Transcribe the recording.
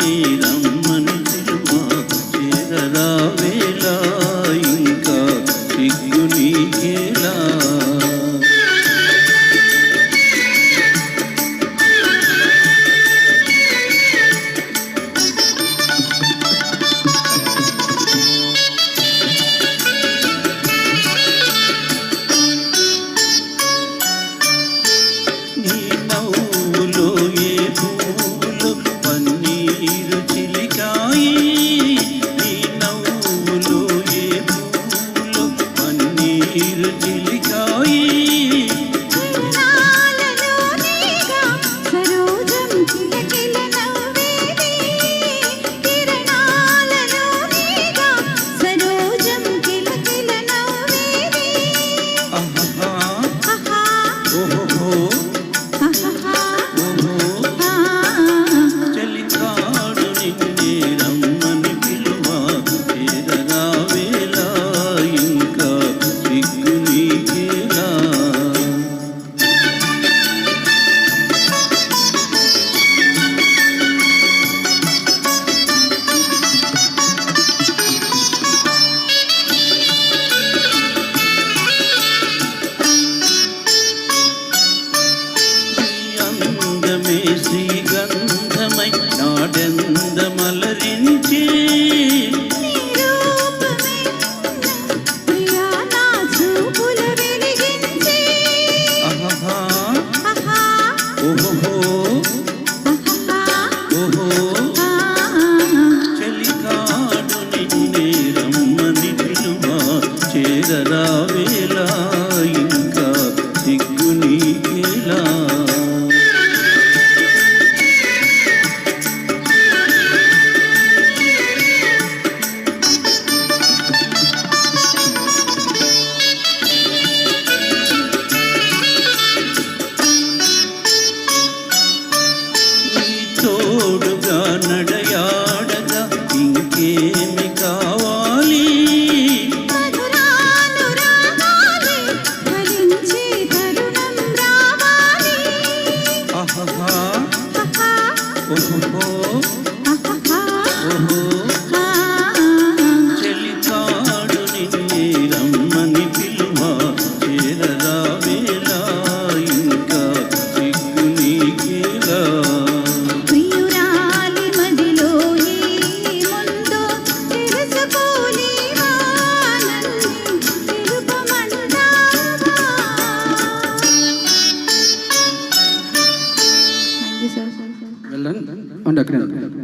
నీ రమ్మని తిరుమా చేరరా వేళ ఇంకా సిగ్గు నీకేలా? చలికాడు నిన్నే రమ్మని పిలువ చేరరావేలా ওহো ওহো ഉണ്ടാക്കിയിട്ടുണ്ട്